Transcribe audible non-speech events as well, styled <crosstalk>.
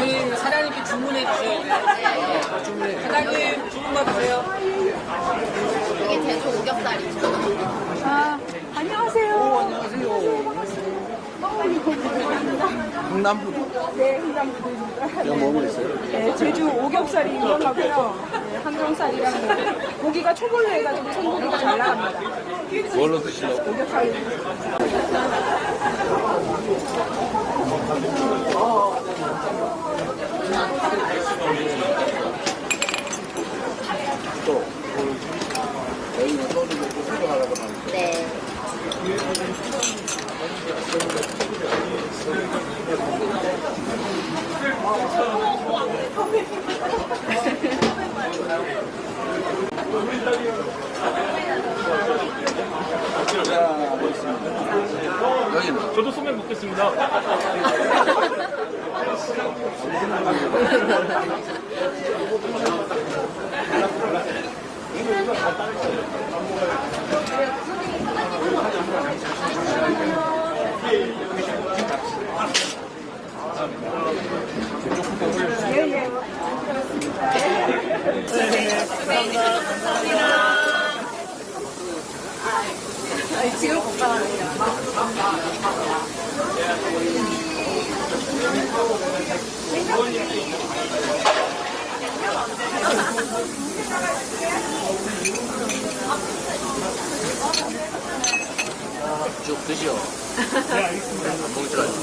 우리 사장님께 주문해 주셔야 돼요. 주문해. 사장님 주문 받으세요. 이게 제주 오겹살이죠. 아, 안녕하세요. 안녕하세요. 강남부. 네, 흥남부두입니다. 야, 뭐 먹으랬어요? 네, 제주 오겹살이 유명하고요. 네, 항정살이랑 뭐 고기가 초벌로 해가지고 손고기가 잘 나갑니다. 뭘로 드시려고? 오겹살. 또. 저희는 소주 먹고 생각하려고 하는데. 네. 자, 먹겠습니다. 여기는? 저도 소면 먹겠습니다. 예, 예. 쭉 드시오. 네, <laughs> 알겠습니다. 안 먹을 줄 알고.